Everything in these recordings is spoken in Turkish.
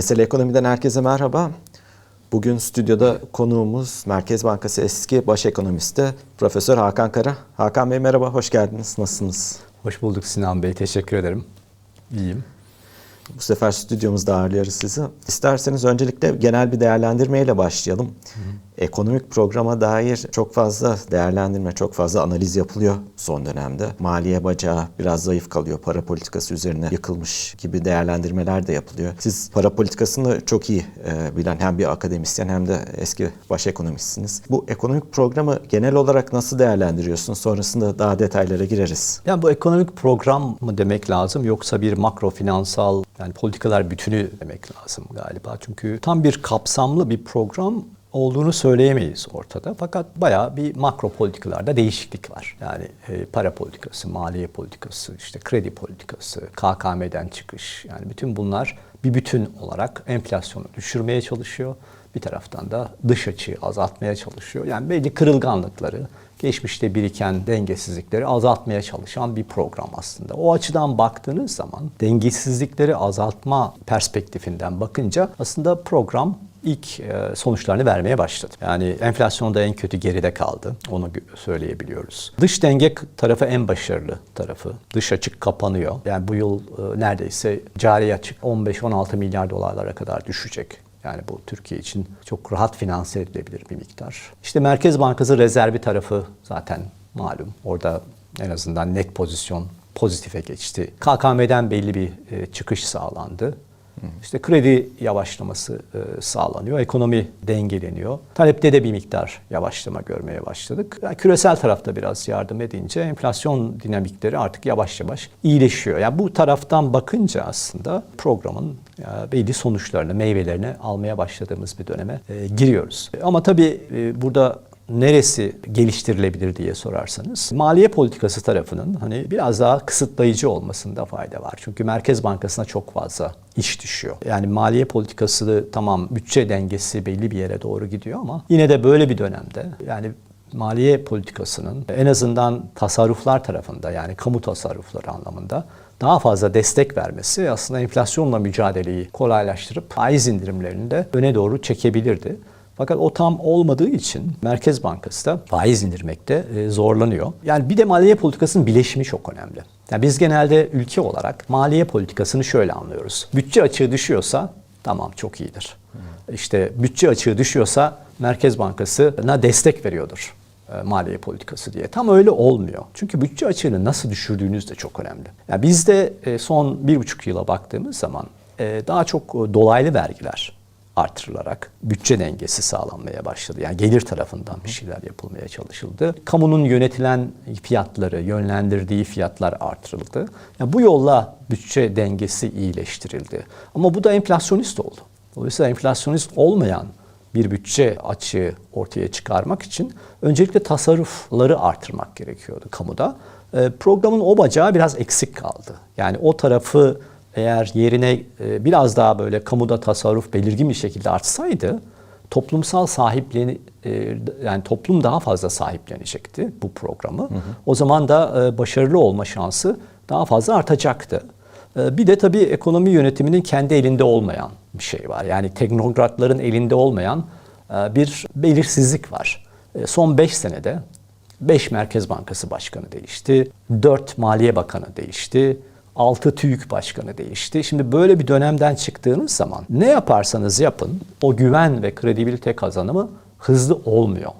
Mesele Ekonomi'den herkese merhaba. Bugün stüdyoda konuğumuz Merkez Bankası eski baş ekonomisti Profesör Hakan Kara. Hakan Bey merhaba, hoş geldiniz. Nasılsınız? Hoş bulduk Sinan Bey. Teşekkür ederim. İyiyim. Bu sefer stüdyomuzda ağırlıyoruz sizi. İsterseniz öncelikle genel bir değerlendirmeyle başlayalım. Hı hı. Ekonomik programa dair çok fazla değerlendirme, çok fazla analiz yapılıyor son dönemde. Maliye bacağı biraz zayıf kalıyor, para politikası üzerine yıkılmış gibi değerlendirmeler de yapılıyor. Siz para politikasını çok iyi e, bilen hem bir akademisyen hem de eski baş ekonomistsiniz. Bu ekonomik programı genel olarak nasıl değerlendiriyorsunuz? Sonrasında daha detaylara gireriz. Yani bu ekonomik program mı demek lazım yoksa bir makro finansal yani politikalar bütünü demek lazım galiba. Çünkü tam bir kapsamlı bir program olduğunu söyleyemeyiz ortada. Fakat bayağı bir makro politikalarda değişiklik var. Yani e, para politikası, maliye politikası, işte kredi politikası, KKM'den çıkış. Yani bütün bunlar bir bütün olarak enflasyonu düşürmeye çalışıyor. Bir taraftan da dış açığı azaltmaya çalışıyor. Yani belli kırılganlıkları, geçmişte biriken dengesizlikleri azaltmaya çalışan bir program aslında. O açıdan baktığınız zaman dengesizlikleri azaltma perspektifinden bakınca aslında program ilk e, sonuçlarını vermeye başladı. Yani enflasyonda en kötü geride kaldı. Onu söyleyebiliyoruz. Dış denge tarafı en başarılı tarafı. Dış açık kapanıyor. Yani bu yıl e, neredeyse cari açık 15-16 milyar dolarlara kadar düşecek. Yani bu Türkiye için çok rahat finanse edilebilir bir miktar. İşte Merkez Bankası rezervi tarafı zaten malum. Orada en azından net pozisyon pozitife geçti. KKM'den belli bir e, çıkış sağlandı. İşte kredi yavaşlaması e, sağlanıyor, ekonomi dengeleniyor. Talepte de bir miktar yavaşlama görmeye başladık. Yani küresel tarafta biraz yardım edince enflasyon dinamikleri artık yavaş yavaş iyileşiyor. Yani bu taraftan bakınca aslında programın e, belli sonuçlarını, meyvelerini almaya başladığımız bir döneme e, giriyoruz. Ama tabii burada neresi geliştirilebilir diye sorarsanız maliye politikası tarafının hani biraz daha kısıtlayıcı olmasında fayda var. Çünkü Merkez Bankası'na çok fazla iş düşüyor. Yani maliye politikası tamam bütçe dengesi belli bir yere doğru gidiyor ama yine de böyle bir dönemde yani maliye politikasının en azından tasarruflar tarafında yani kamu tasarrufları anlamında daha fazla destek vermesi aslında enflasyonla mücadeleyi kolaylaştırıp faiz indirimlerini de öne doğru çekebilirdi. Fakat o tam olmadığı için Merkez Bankası da faiz indirmekte e, zorlanıyor. Yani bir de maliye politikasının bileşimi çok önemli. Yani biz genelde ülke olarak maliye politikasını şöyle anlıyoruz. Bütçe açığı düşüyorsa tamam çok iyidir. İşte bütçe açığı düşüyorsa Merkez Bankası'na destek veriyordur e, maliye politikası diye. Tam öyle olmuyor. Çünkü bütçe açığını nasıl düşürdüğünüz de çok önemli. Yani bizde e, son bir buçuk yıla baktığımız zaman daha çok dolaylı vergiler artırılarak bütçe dengesi sağlanmaya başladı. Yani gelir tarafından bir şeyler yapılmaya çalışıldı. Kamunun yönetilen fiyatları, yönlendirdiği fiyatlar artırıldı. Yani bu yolla bütçe dengesi iyileştirildi. Ama bu da enflasyonist oldu. Dolayısıyla enflasyonist olmayan bir bütçe açığı ortaya çıkarmak için öncelikle tasarrufları artırmak gerekiyordu kamuda. Ee, programın o bacağı biraz eksik kaldı. Yani o tarafı eğer yerine e, biraz daha böyle kamuda tasarruf belirgin bir şekilde artsaydı toplumsal sahipleni e, yani toplum daha fazla sahiplenecekti bu programı. Hı hı. O zaman da e, başarılı olma şansı daha fazla artacaktı. Bir de tabii ekonomi yönetiminin kendi elinde olmayan bir şey var. Yani teknokratların elinde olmayan bir belirsizlik var. Son 5 senede 5 Merkez Bankası Başkanı değişti, 4 Maliye Bakanı değişti, 6 TÜİK başkanı değişti. Şimdi böyle bir dönemden çıktığınız zaman ne yaparsanız yapın o güven ve kredibilite kazanımı hızlı olmuyor.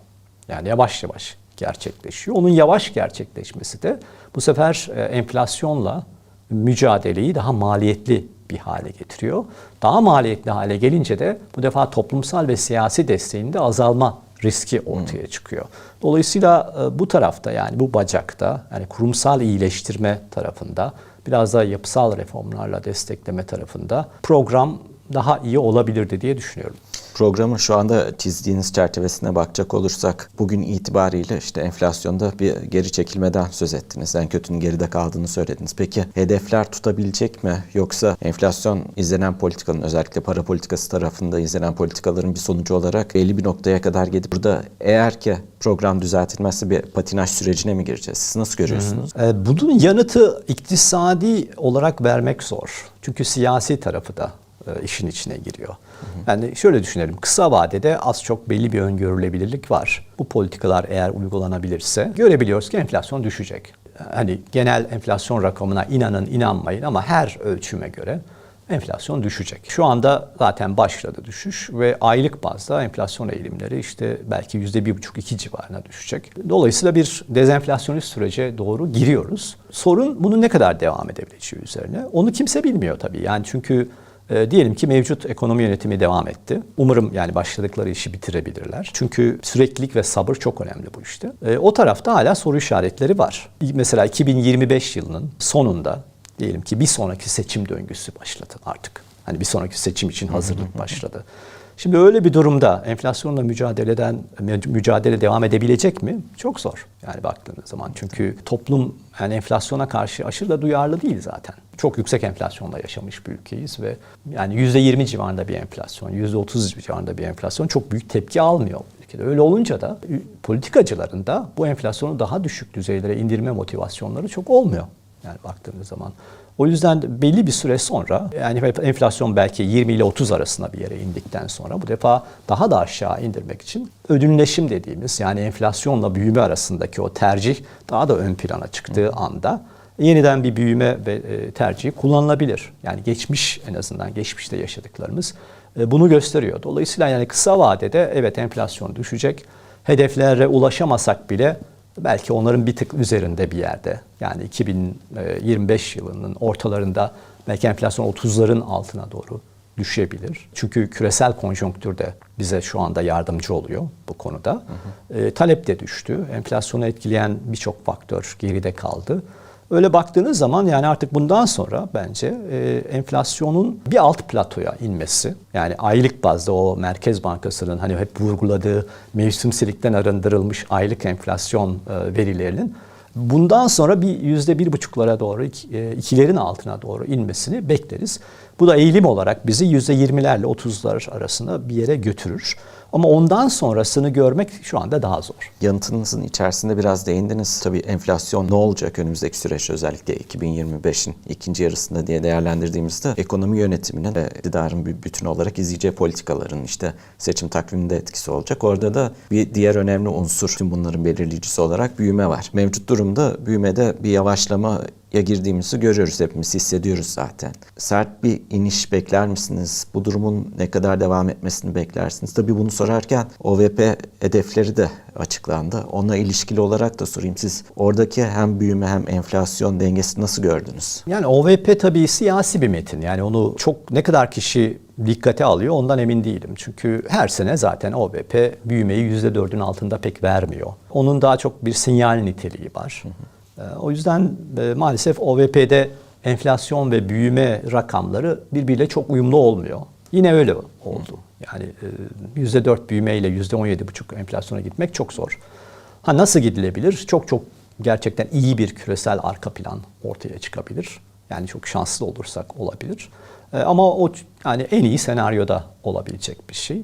Yani yavaş yavaş gerçekleşiyor. Onun yavaş gerçekleşmesi de bu sefer e, enflasyonla mücadeleyi daha maliyetli bir hale getiriyor. Daha maliyetli hale gelince de bu defa toplumsal ve siyasi desteğinde azalma riski ortaya çıkıyor. Dolayısıyla e, bu tarafta yani bu bacakta yani kurumsal iyileştirme tarafında biraz daha yapısal reformlarla destekleme tarafında program daha iyi olabilirdi diye düşünüyorum. Programın şu anda çizdiğiniz çerçevesine bakacak olursak bugün itibariyle işte enflasyonda bir geri çekilmeden söz ettiniz. En kötünün geride kaldığını söylediniz. Peki hedefler tutabilecek mi? Yoksa enflasyon izlenen politikanın özellikle para politikası tarafında izlenen politikaların bir sonucu olarak belli bir noktaya kadar gidip burada eğer ki program düzeltilmezse bir patinaj sürecine mi gireceğiz? Siz nasıl görüyorsunuz? Hı hı. Bunun yanıtı iktisadi olarak vermek zor. Çünkü siyasi tarafı da e, işin içine giriyor. Yani şöyle düşünelim. Kısa vadede az çok belli bir öngörülebilirlik var. Bu politikalar eğer uygulanabilirse görebiliyoruz ki enflasyon düşecek. Hani genel enflasyon rakamına inanın inanmayın ama her ölçüme göre enflasyon düşecek. Şu anda zaten başladı düşüş ve aylık bazda enflasyon eğilimleri işte belki yüzde bir buçuk iki civarına düşecek. Dolayısıyla bir dezenflasyonist sürece doğru giriyoruz. Sorun bunun ne kadar devam edebileceği üzerine. Onu kimse bilmiyor tabii. Yani çünkü e, diyelim ki mevcut ekonomi yönetimi devam etti. Umarım yani başladıkları işi bitirebilirler. Çünkü süreklilik ve sabır çok önemli bu işte. E, o tarafta hala soru işaretleri var. Mesela 2025 yılının sonunda diyelim ki bir sonraki seçim döngüsü başladı artık. Hani bir sonraki seçim için hazırlık başladı. Şimdi öyle bir durumda enflasyonla mücadeleden mücadele devam edebilecek mi? Çok zor. Yani baktığınız zaman çünkü toplum yani enflasyona karşı aşırı da duyarlı değil zaten. Çok yüksek enflasyonla yaşamış bir ülkeyiz ve yani %20 civarında bir enflasyon, %30 civarında bir enflasyon çok büyük tepki almıyor ülkede. Öyle olunca da politikacıların da bu enflasyonu daha düşük düzeylere indirme motivasyonları çok olmuyor. Yani baktığınız zaman. O yüzden belli bir süre sonra yani enflasyon belki 20 ile 30 arasında bir yere indikten sonra bu defa daha da aşağı indirmek için ödünleşim dediğimiz yani enflasyonla büyüme arasındaki o tercih daha da ön plana çıktığı anda yeniden bir büyüme ve e, tercihi kullanılabilir. Yani geçmiş en azından geçmişte yaşadıklarımız e, bunu gösteriyor. Dolayısıyla yani kısa vadede evet enflasyon düşecek. Hedeflere ulaşamasak bile belki onların bir tık üzerinde bir yerde. Yani 2025 yılının ortalarında belki enflasyon 30'ların altına doğru düşebilir. Çünkü küresel konjonktür de bize şu anda yardımcı oluyor bu konuda. Hı hı. E, talep de düştü. Enflasyonu etkileyen birçok faktör geride kaldı. Öyle baktığınız zaman yani artık bundan sonra bence e, enflasyonun bir alt platoya inmesi yani aylık bazda o Merkez Bankası'nın hani hep vurguladığı mevsimsilikten arındırılmış aylık enflasyon e, verilerinin bundan sonra bir yüzde bir buçuklara doğru e, ikilerin altına doğru inmesini bekleriz. Bu da eğilim olarak bizi yüzde yirmilerle otuzlar arasında bir yere götürür. Ama ondan sonrasını görmek şu anda daha zor. Yanıtınızın içerisinde biraz değindiniz. Tabii enflasyon ne olacak önümüzdeki süreç özellikle 2025'in ikinci yarısında diye değerlendirdiğimizde ekonomi yönetiminin ve iktidarın bir bütün olarak izleyeceği politikaların işte seçim takviminde etkisi olacak. Orada da bir diğer önemli unsur tüm bunların belirleyicisi olarak büyüme var. Mevcut durumda büyümede bir yavaşlama ya girdiğimizi görüyoruz hepimiz hissediyoruz zaten. Sert bir iniş bekler misiniz? Bu durumun ne kadar devam etmesini beklersiniz? Tabii bunu sorarken OVP hedefleri de açıklandı. Onunla ilişkili olarak da sorayım. Siz oradaki hem büyüme hem enflasyon dengesini nasıl gördünüz? Yani OVP tabii siyasi bir metin. Yani onu çok ne kadar kişi dikkate alıyor ondan emin değilim. Çünkü her sene zaten OVP büyümeyi %4'ün altında pek vermiyor. Onun daha çok bir sinyal niteliği var. Hı hı. Ee, o yüzden e, maalesef OVP'de enflasyon ve büyüme rakamları birbiriyle çok uyumlu olmuyor. Yine öyle oldu. Yani %4 büyüme ile %17,5 enflasyona gitmek çok zor. Ha nasıl gidilebilir? Çok çok gerçekten iyi bir küresel arka plan ortaya çıkabilir. Yani çok şanslı olursak olabilir. Ee, ama o yani en iyi senaryoda olabilecek bir şey. Ee,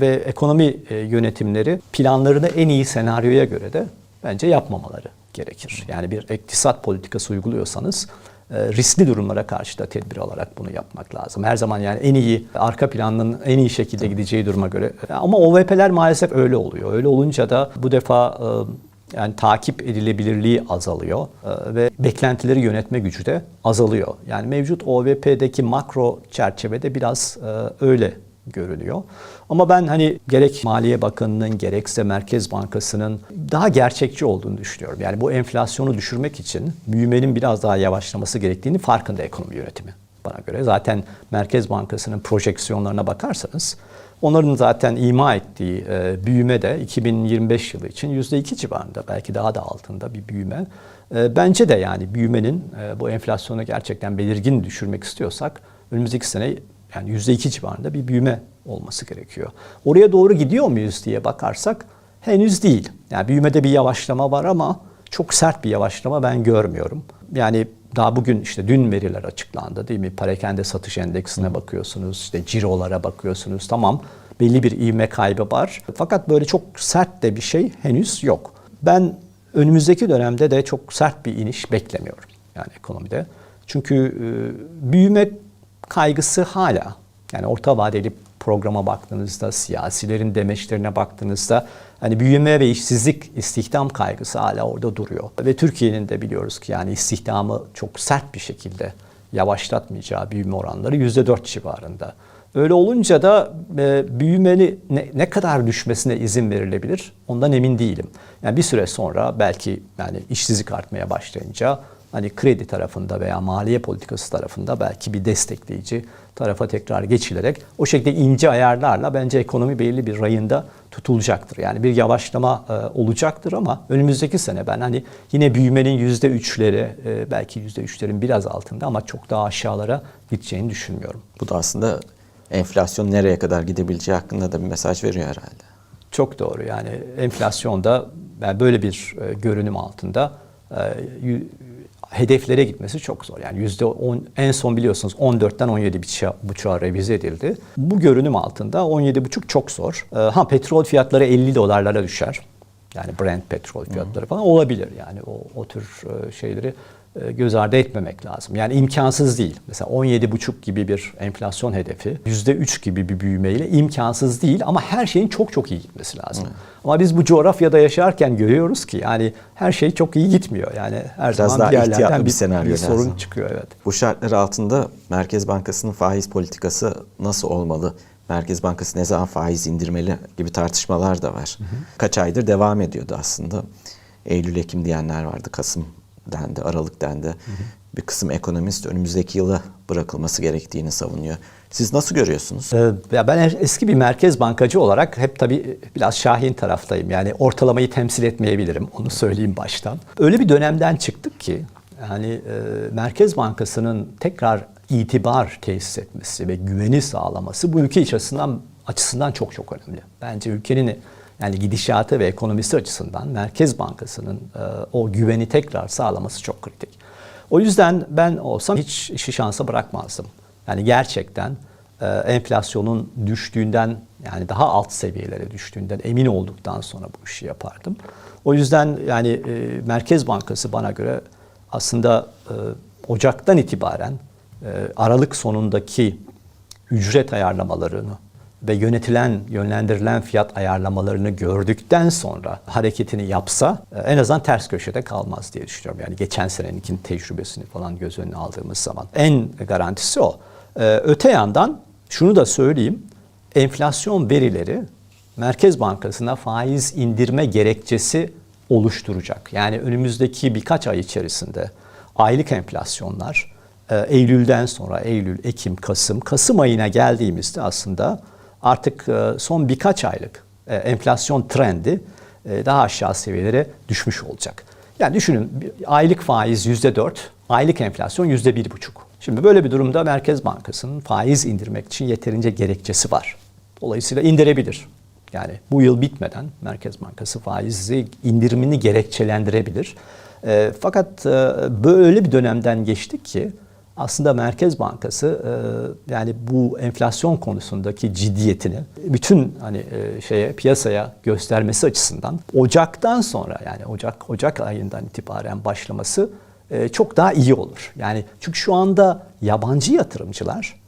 ve ekonomi e, yönetimleri planlarını en iyi senaryoya göre de bence yapmamaları gerekir. Yani bir iktisat politikası uyguluyorsanız e, riskli durumlara karşı da tedbir alarak bunu yapmak lazım. Her zaman yani en iyi arka planın en iyi şekilde gideceği duruma göre. Ama OVP'ler maalesef öyle oluyor. Öyle olunca da bu defa e, yani takip edilebilirliği azalıyor e, ve beklentileri yönetme gücü de azalıyor. Yani mevcut OVP'deki makro çerçevede biraz öyle görülüyor. Ama ben hani gerek Maliye Bakanı'nın gerekse Merkez Bankası'nın daha gerçekçi olduğunu düşünüyorum. Yani bu enflasyonu düşürmek için büyümenin biraz daha yavaşlaması gerektiğini farkında ekonomi yönetimi bana göre. Zaten Merkez Bankası'nın projeksiyonlarına bakarsanız onların zaten ima ettiği e, büyüme de 2025 yılı için %2 civarında belki daha da altında bir büyüme. E, bence de yani büyümenin e, bu enflasyonu gerçekten belirgin düşürmek istiyorsak önümüzdeki sene yani %2 civarında bir büyüme olması gerekiyor. Oraya doğru gidiyor muyuz diye bakarsak henüz değil. Yani büyümede bir yavaşlama var ama çok sert bir yavaşlama ben görmüyorum. Yani daha bugün işte dün veriler açıklandı değil mi? Parakende satış endeksine bakıyorsunuz, işte cirolara bakıyorsunuz. Tamam belli bir ivme kaybı var. Fakat böyle çok sert de bir şey henüz yok. Ben önümüzdeki dönemde de çok sert bir iniş beklemiyorum yani ekonomide. Çünkü büyüme kaygısı hala yani orta vadeli programa baktığınızda, siyasilerin demeçlerine baktığınızda hani büyüme ve işsizlik, istihdam kaygısı hala orada duruyor. Ve Türkiye'nin de biliyoruz ki yani istihdamı çok sert bir şekilde yavaşlatmayacağı büyüme oranları %4 civarında. Öyle olunca da e, büyümeni ne, ne kadar düşmesine izin verilebilir ondan emin değilim. Yani bir süre sonra belki yani işsizlik artmaya başlayınca hani kredi tarafında veya maliye politikası tarafında belki bir destekleyici tarafa tekrar geçilerek o şekilde ince ayarlarla bence ekonomi belli bir rayında tutulacaktır. Yani bir yavaşlama e, olacaktır ama önümüzdeki sene ben hani yine büyümenin yüzde üçleri e, belki yüzde üçlerin biraz altında ama çok daha aşağılara gideceğini düşünmüyorum. Bu da aslında enflasyon nereye kadar gidebileceği hakkında da bir mesaj veriyor herhalde. Çok doğru yani enflasyonda yani böyle bir e, görünüm altında e, hedeflere gitmesi çok zor. Yani yüzde on, en son biliyorsunuz 14'ten 17 buçuğa revize edildi. Bu görünüm altında 17 buçuk çok zor. E, ha petrol fiyatları 50 dolarlara düşer. Yani Brent petrol fiyatları falan olabilir yani o, o tür e, şeyleri göz ardı etmemek lazım. Yani imkansız değil. Mesela 17,5 gibi bir enflasyon hedefi, %3 gibi bir büyümeyle imkansız değil ama her şeyin çok çok iyi gitmesi lazım. Ama biz bu coğrafyada yaşarken görüyoruz ki yani her şey çok iyi gitmiyor. Yani her Biraz zaman daha bir yerlerden bir, bir senaryo bir sorun lazım. çıkıyor evet. Bu şartlar altında Merkez Bankası'nın faiz politikası nasıl olmalı? Merkez Bankası ne zaman faiz indirmeli gibi tartışmalar da var. Kaç aydır devam ediyordu aslında. Eylül, Ekim diyenler vardı, Kasım dendi, Aralık dendi. Bir kısım ekonomist önümüzdeki yıla bırakılması gerektiğini savunuyor. Siz nasıl görüyorsunuz? Ee, ben eski bir merkez bankacı olarak hep tabii biraz şahin taraftayım. Yani ortalamayı temsil etmeyebilirim. Onu söyleyeyim baştan. Öyle bir dönemden çıktık ki yani e, Merkez Bankası'nın tekrar itibar tesis etmesi ve güveni sağlaması bu ülke açısından açısından çok çok önemli. Bence ülkenin yani gidişatı ve ekonomisi açısından Merkez Bankası'nın e, o güveni tekrar sağlaması çok kritik. O yüzden ben olsam hiç işi şansa bırakmazdım. Yani gerçekten e, enflasyonun düştüğünden yani daha alt seviyelere düştüğünden emin olduktan sonra bu işi yapardım. O yüzden yani e, Merkez Bankası bana göre aslında Ocak'tan itibaren Aralık sonundaki ücret ayarlamalarını ve yönetilen, yönlendirilen fiyat ayarlamalarını gördükten sonra hareketini yapsa e, en azından ters köşede kalmaz diye düşünüyorum. Yani geçen seneninkin tecrübesini falan göz önüne aldığımız zaman. En garantisi o. Ee, Öte yandan şunu da söyleyeyim. Enflasyon verileri Merkez Bankası'na faiz indirme gerekçesi oluşturacak. Yani önümüzdeki birkaç ay içerisinde aylık enflasyonlar e, Eylül'den sonra Eylül, Ekim, Kasım, Kasım ayına geldiğimizde aslında artık e, son birkaç aylık e, enflasyon trendi e, daha aşağı seviyelere düşmüş olacak. Yani düşünün aylık faiz yüzde dört, aylık enflasyon yüzde bir buçuk. Şimdi böyle bir durumda Merkez Bankası'nın faiz indirmek için yeterince gerekçesi var. Dolayısıyla indirebilir. Yani bu yıl bitmeden Merkez Bankası faizi indirimini gerekçelendirebilir. E, fakat e, böyle bir dönemden geçtik ki aslında Merkez Bankası e, yani bu enflasyon konusundaki ciddiyetini bütün hani e, şeye piyasaya göstermesi açısından Ocak'tan sonra yani Ocak Ocak ayından itibaren başlaması e, çok daha iyi olur. Yani çünkü şu anda yabancı yatırımcılar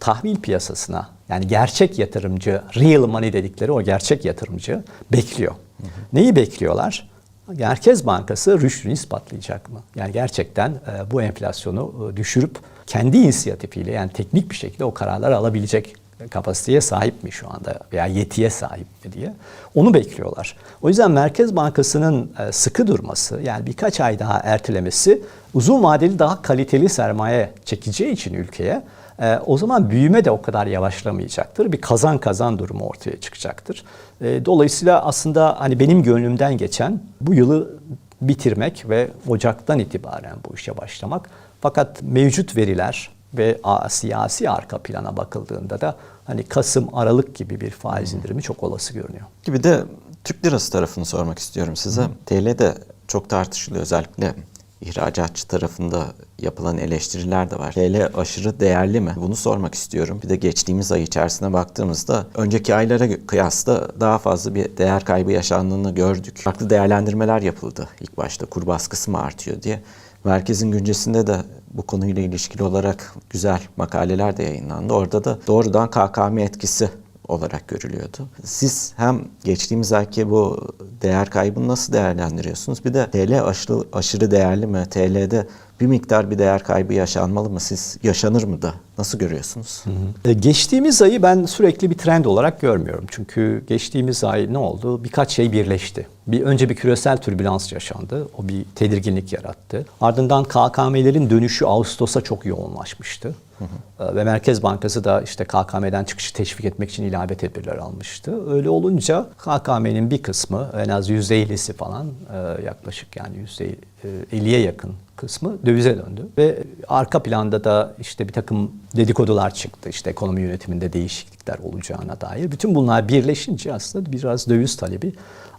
tahvil piyasasına yani gerçek yatırımcı, real money dedikleri o gerçek yatırımcı bekliyor. Neyi bekliyorlar? Merkez Bankası rüştünü ispatlayacak mı? Yani gerçekten e, bu enflasyonu e, düşürüp kendi inisiyatifiyle yani teknik bir şekilde o kararları alabilecek kapasiteye sahip mi şu anda veya yetiye sahip mi diye onu bekliyorlar. O yüzden Merkez Bankası'nın e, sıkı durması yani birkaç ay daha ertelemesi uzun vadeli daha kaliteli sermaye çekeceği için ülkeye e, o zaman büyüme de o kadar yavaşlamayacaktır. Bir kazan kazan durumu ortaya çıkacaktır. E, dolayısıyla aslında hani benim gönlümden geçen bu yılı bitirmek ve Ocak'tan itibaren bu işe başlamak. Fakat mevcut veriler ve siyasi arka plana bakıldığında da hani Kasım, Aralık gibi bir faiz indirimi çok olası görünüyor. Gibi de Türk lirası tarafını sormak istiyorum size. TL de çok tartışılıyor özellikle ihracatçı tarafında yapılan eleştiriler de var. TL aşırı değerli mi? Bunu sormak istiyorum. Bir de geçtiğimiz ay içerisine baktığımızda önceki aylara kıyasla daha fazla bir değer kaybı yaşandığını gördük. Farklı değerlendirmeler yapıldı ilk başta. Kur baskısı mı artıyor diye. Merkezin güncesinde de bu konuyla ilişkili olarak güzel makaleler de yayınlandı. Orada da doğrudan KKM etkisi olarak görülüyordu. Siz hem geçtiğimiz ayki bu değer kaybını nasıl değerlendiriyorsunuz? Bir de TL aşırı, aşırı değerli mi? TL'de bir miktar bir değer kaybı yaşanmalı mı? Siz yaşanır mı da? Nasıl görüyorsunuz? E, Geçtiğimiz ayı ben sürekli bir trend olarak görmüyorum. Çünkü geçtiğimiz ay ne oldu? Birkaç şey birleşti. Bir önce bir küresel türbülans yaşandı. O bir tedirginlik yarattı. Ardından KKM'lerin dönüşü Ağustos'a çok yoğunlaşmıştı. E, Ve Merkez Bankası da işte KKM'den çıkışı teşvik etmek için ilave tedbirler almıştı. Öyle olunca KKM'nin bir kısmı en az %50'si falan e, yaklaşık yani %50'ye yakın kısmı dövize döndü. Ve arka planda da işte bir takım dedikodular çıktı. İşte ekonomi yönetiminde değişiklikler olacağına dair. Bütün bunlar birleşince aslında biraz döviz talebi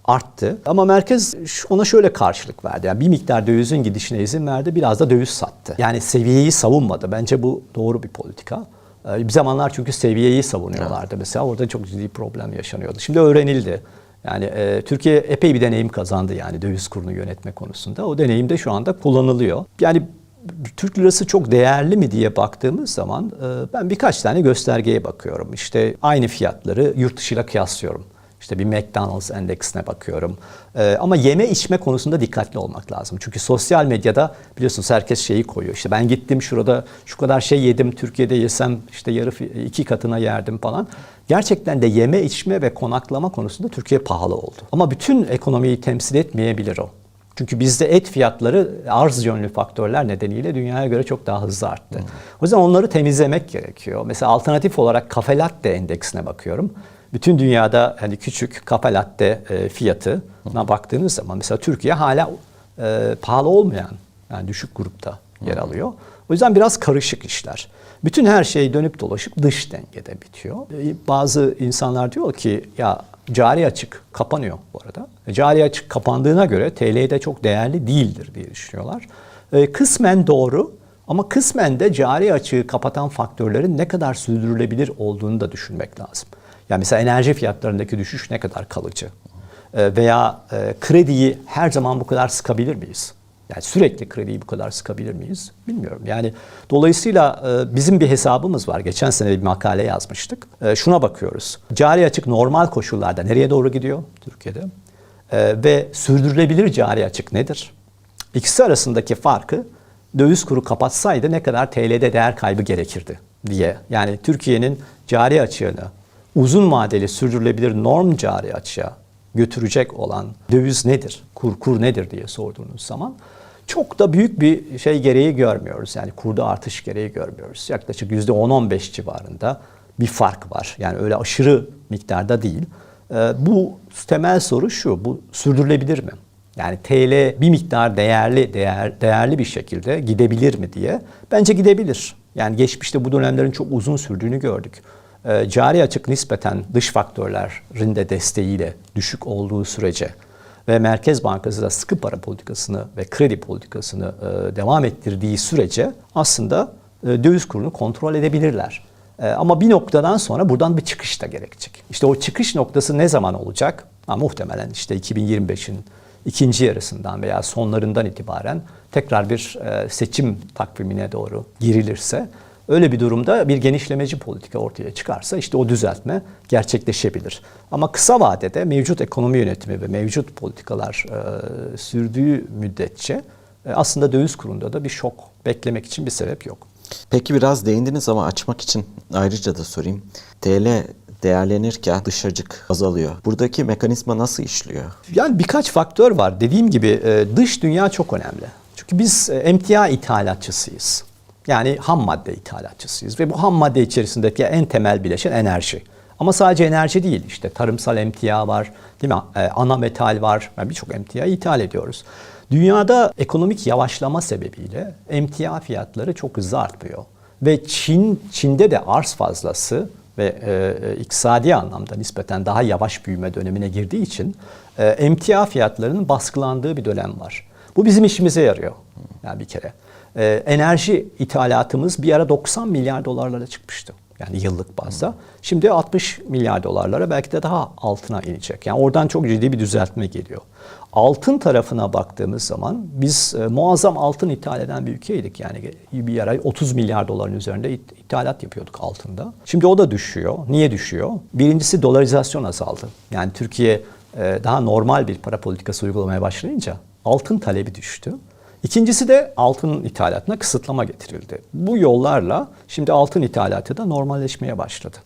arttı. Ama merkez ona şöyle karşılık verdi. Yani bir miktar dövizin gidişine izin verdi. Biraz da döviz sattı. Yani seviyeyi savunmadı. Bence bu doğru bir politika. Ee, Bir zamanlar çünkü seviyeyi savunuyorlardı. Mesela orada çok ciddi problem yaşanıyordu. Şimdi öğrenildi. Yani e, Türkiye epey bir deneyim kazandı yani döviz kurunu yönetme konusunda. O deneyim de şu anda kullanılıyor. Yani Türk lirası çok değerli mi diye baktığımız zaman e, ben birkaç tane göstergeye bakıyorum. İşte aynı fiyatları yurt dışıyla kıyaslıyorum. İşte bir McDonald's endeksine bakıyorum. Ee, ama yeme içme konusunda dikkatli olmak lazım. Çünkü sosyal medyada biliyorsunuz herkes şeyi koyuyor. İşte ben gittim şurada şu kadar şey yedim. Türkiye'de yesem işte yarı iki katına yerdim falan. Gerçekten de yeme içme ve konaklama konusunda Türkiye pahalı oldu. Ama bütün ekonomiyi temsil etmeyebilir o. Çünkü bizde et fiyatları arz yönlü faktörler nedeniyle dünyaya göre çok daha hızlı arttı. O yüzden onları temizlemek gerekiyor. Mesela alternatif olarak kafe latte endeksine bakıyorum. Bütün dünyada hani küçük kafe latte e, fiyatına baktığınız zaman mesela Türkiye hala e, pahalı olmayan yani düşük grupta yer alıyor. O yüzden biraz karışık işler. Bütün her şey dönüp dolaşıp dış dengede bitiyor. E, Bazı insanlar diyor ki ya cari açık kapanıyor bu arada. E, Cari açık kapandığına göre TL'de çok değerli değildir diye düşünüyorlar. E, kısmen doğru ama kısmen de cari açığı kapatan faktörlerin ne kadar sürdürülebilir olduğunu da düşünmek lazım. Yani mesela enerji fiyatlarındaki düşüş ne kadar kalıcı? E, veya e, krediyi her zaman bu kadar sıkabilir miyiz? Yani sürekli krediyi bu kadar sıkabilir miyiz? Bilmiyorum. Yani dolayısıyla e, bizim bir hesabımız var. Geçen sene bir makale yazmıştık. E, şuna bakıyoruz. Cari açık normal koşullarda nereye doğru gidiyor Türkiye'de? Ve sürdürülebilir cari açık nedir? İkisi arasındaki farkı döviz kuru kapatsaydı ne kadar TL'de değer kaybı gerekirdi diye. Yani Türkiye'nin cari açığını uzun vadeli sürdürülebilir norm cari açığa götürecek olan döviz nedir? Kur kur nedir diye sorduğunuz zaman çok da büyük bir şey gereği görmüyoruz. Yani kurda artış gereği görmüyoruz. Yaklaşık %10-15 civarında bir fark var. Yani öyle aşırı miktarda değil. Ee, bu temel soru şu, bu sürdürülebilir mi? Yani TL bir miktar değerli değer, değerli bir şekilde gidebilir mi diye. Bence gidebilir. Yani geçmişte bu dönemlerin çok uzun sürdüğünü gördük. Ee, cari açık nispeten dış faktörlerin de desteğiyle düşük olduğu sürece ve Merkez Bankası da sıkı para politikasını ve kredi politikasını e, devam ettirdiği sürece aslında e, döviz kurunu kontrol edebilirler. E, ama bir noktadan sonra buradan bir çıkış da gerekecek. İşte o çıkış noktası ne zaman olacak? Ha, muhtemelen işte 2025'in ikinci yarısından veya sonlarından itibaren tekrar bir e, seçim takvimine doğru girilirse öyle bir durumda bir genişlemeci politika ortaya çıkarsa işte o düzeltme gerçekleşebilir. Ama kısa vadede mevcut ekonomi yönetimi ve mevcut politikalar e, sürdüğü müddetçe e, aslında döviz kurunda da bir şok beklemek için bir sebep yok. Peki biraz değindiniz ama açmak için ayrıca da sorayım. TL değerlenirken dış açık azalıyor. Buradaki mekanizma nasıl işliyor? Yani birkaç faktör var. Dediğim gibi e, dış dünya çok önemli. Çünkü biz e, emtia ithalatçısıyız. Yani ham madde ithalatçısıyız ve bu ham madde içerisindeki en temel bileşen enerji. Ama sadece enerji değil işte tarımsal emtia var, değil mi? E, ana metal var. Yani birçok emtia ithal ediyoruz. Dünyada ekonomik yavaşlama sebebiyle emtia fiyatları çok hızlı artıyor. Ve Çin Çin'de de arz fazlası ve e, iktisadi anlamda nispeten daha yavaş büyüme dönemine girdiği için e, emtia fiyatlarının baskılandığı bir dönem var. Bu bizim işimize yarıyor yani bir kere. E, enerji ithalatımız bir ara 90 milyar dolarlara çıkmıştı. Yani yıllık bazda. Şimdi 60 milyar dolarlara belki de daha altına inecek. Yani oradan çok ciddi bir düzeltme geliyor. Altın tarafına baktığımız zaman biz e, muazzam altın ithal eden bir ülkeydik. Yani bir ara 30 milyar doların üzerinde it- ithalat yapıyorduk altında. Şimdi o da düşüyor. Niye düşüyor? Birincisi dolarizasyon azaldı. Yani Türkiye e, daha normal bir para politikası uygulamaya başlayınca altın talebi düştü. İkincisi de altın ithalatına kısıtlama getirildi. Bu yollarla şimdi altın ithalatı da normalleşmeye başladı.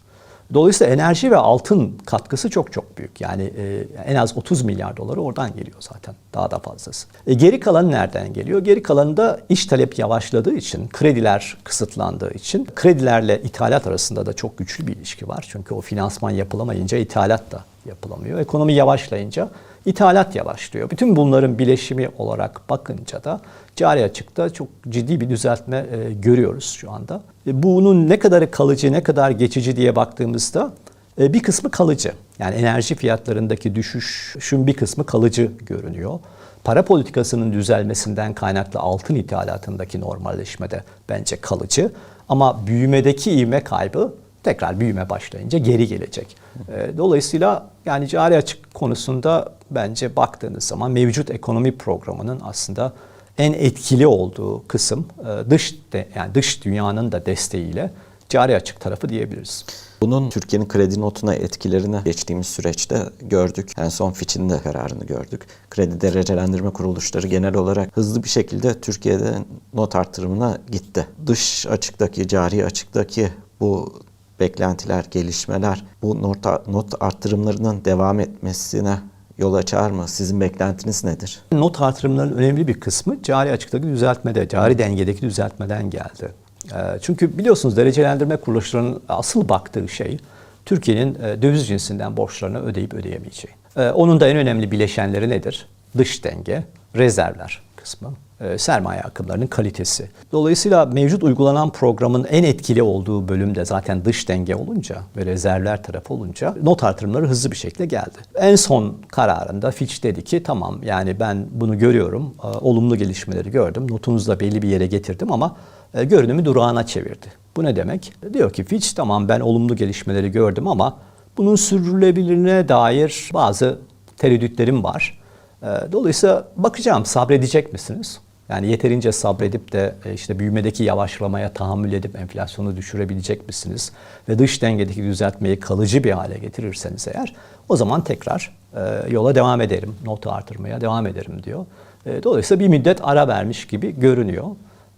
Dolayısıyla enerji ve altın katkısı çok çok büyük. Yani e, en az 30 milyar doları oradan geliyor zaten. Daha da fazlası. E, geri kalanı nereden geliyor? Geri kalanı da iş talep yavaşladığı için, krediler kısıtlandığı için, kredilerle ithalat arasında da çok güçlü bir ilişki var. Çünkü o finansman yapılamayınca ithalat da yapılamıyor. Ekonomi yavaşlayınca ithalat yavaşlıyor. Bütün bunların bileşimi olarak bakınca da cari açıkta çok ciddi bir düzeltme e, görüyoruz şu anda. E, bunun ne kadarı kalıcı, ne kadar geçici diye baktığımızda e, bir kısmı kalıcı. Yani enerji fiyatlarındaki düşüşün bir kısmı kalıcı görünüyor. Para politikasının düzelmesinden kaynaklı altın ithalatındaki normalleşme de bence kalıcı. Ama büyümedeki ivme kaybı tekrar büyüme başlayınca geri gelecek. E, Dolayısıyla yani cari açık konusunda bence baktığınız zaman mevcut ekonomi programının aslında en etkili olduğu kısım e, dış de, yani dış dünyanın da desteğiyle cari açık tarafı diyebiliriz. Bunun Türkiye'nin kredi notuna etkilerini geçtiğimiz süreçte gördük. En son Fitch'in de kararını gördük. Kredi derecelendirme kuruluşları genel olarak hızlı bir şekilde Türkiye'de not artırımına gitti. Dış açıktaki, cari açıktaki bu beklentiler, gelişmeler bu not, not arttırımlarının devam etmesine yol açar mı? Sizin beklentiniz nedir? Not artırımlarının önemli bir kısmı cari açıktaki düzeltmede, cari dengedeki düzeltmeden geldi. E, Çünkü biliyorsunuz derecelendirme kuruluşlarının asıl baktığı şey Türkiye'nin e, döviz cinsinden borçlarını ödeyip ödeyemeyeceği. E, Onun da en önemli bileşenleri nedir? Dış denge, rezervler kısmı, sermaye akımlarının kalitesi. Dolayısıyla mevcut uygulanan programın en etkili olduğu bölümde zaten dış denge olunca ve rezervler tarafı olunca not artırımları hızlı bir şekilde geldi. En son kararında Fitch dedi ki tamam yani ben bunu görüyorum, e, olumlu gelişmeleri gördüm, notunuzu da belli bir yere getirdim ama e, görünümü durağına çevirdi. Bu ne demek? Diyor ki Fitch tamam ben olumlu gelişmeleri gördüm ama bunun sürdürülebilirliğine dair bazı tereddütlerim var. E, Dolayısıyla bakacağım sabredecek misiniz? Yani yeterince sabredip de e, işte büyümedeki yavaşlamaya tahammül edip enflasyonu düşürebilecek misiniz? Ve dış dengedeki düzeltmeyi kalıcı bir hale getirirseniz eğer o zaman tekrar e, yola devam ederim, notu artırmaya devam ederim diyor. E, Dolayısıyla bir müddet ara vermiş gibi görünüyor.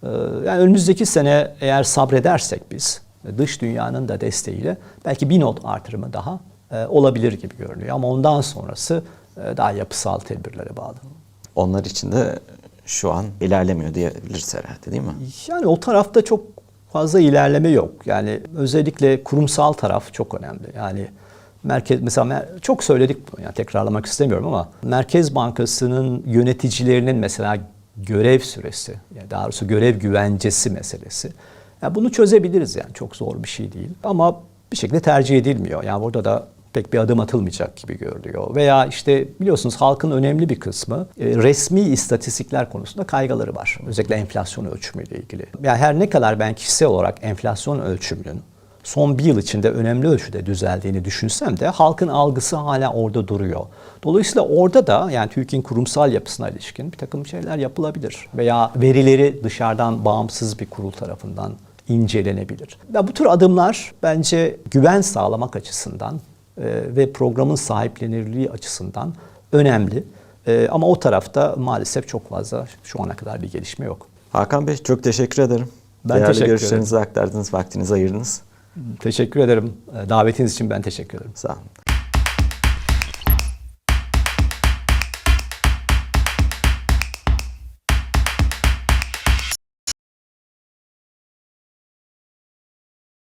E, Yani önümüzdeki sene eğer sabredersek biz e, dış dünyanın da desteğiyle belki bir not artırımı daha e, olabilir gibi görünüyor. Ama ondan sonrası e, daha yapısal tedbirlere bağlı. Onlar için de şu an ilerlemiyor diyebiliriz herhalde değil mi? Yani o tarafta çok fazla ilerleme yok. Yani özellikle kurumsal taraf çok önemli. Yani merkez mesela çok söyledik yani tekrarlamak istemiyorum ama Merkez Bankası'nın yöneticilerinin mesela görev süresi, yani daha doğrusu görev güvencesi meselesi. Yani bunu çözebiliriz yani çok zor bir şey değil. Ama bir şekilde tercih edilmiyor. Yani burada da pek bir adım atılmayacak gibi görülüyor. Veya işte biliyorsunuz halkın önemli bir kısmı e, resmi istatistikler konusunda kaygıları var. Özellikle enflasyon ölçümüyle ilgili. Yani her ne kadar ben kişisel olarak enflasyon ölçümünün son bir yıl içinde önemli ölçüde düzeldiğini düşünsem de halkın algısı hala orada duruyor. Dolayısıyla orada da yani Türkiye'nin kurumsal yapısına ilişkin bir takım şeyler yapılabilir. Veya verileri dışarıdan bağımsız bir kurul tarafından incelenebilir. Ya bu tür adımlar bence güven sağlamak açısından ve programın sahiplenirliği açısından önemli. E, ama o tarafta maalesef çok fazla şu ana kadar bir gelişme yok. Hakan Bey çok teşekkür ederim. Ben Değerli teşekkür ederim. görüşlerinizi aktardınız, vaktinizi ayırdınız. Teşekkür ederim. E, Davetiniz için ben teşekkür ederim. Sağ olun.